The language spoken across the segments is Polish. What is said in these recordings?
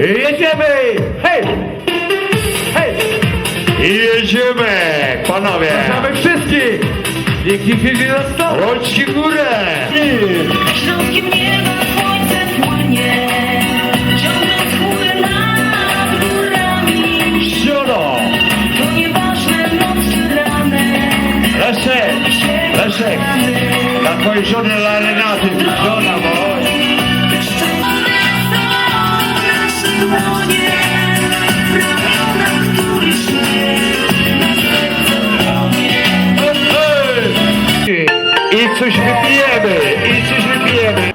Jedziemy! Hej! Hej! I jedziemy, panowie! Zapraszamy wszystkich! Dzięki filmie na stole! Rączki w górę! Śląskim nieba słońce płonie, ciągnąc chmury nad górami. Siono! To nieważne ranek, Leszek! Leszek! Dla twojej żony dla Renaty, żona moja! I coś wypijemy! I coś wypijemy!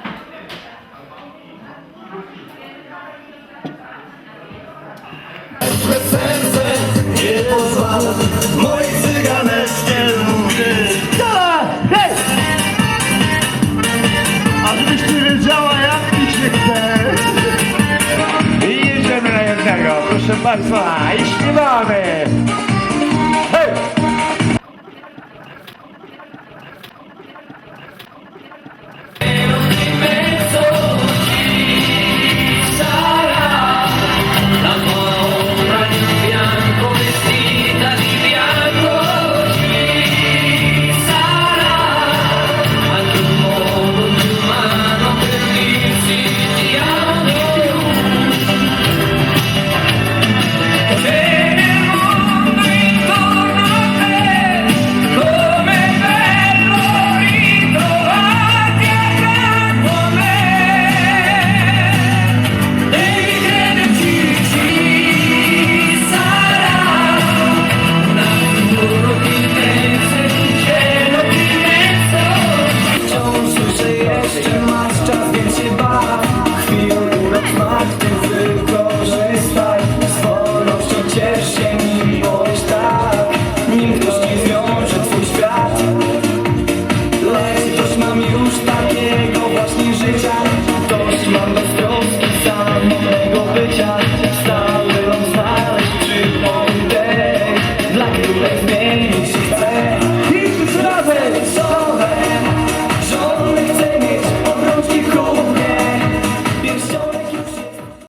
Hej! A żebyś nie wiedziała jak mi chce! I jedziemy na jednego, proszę państwa! I śpiewamy! Hej!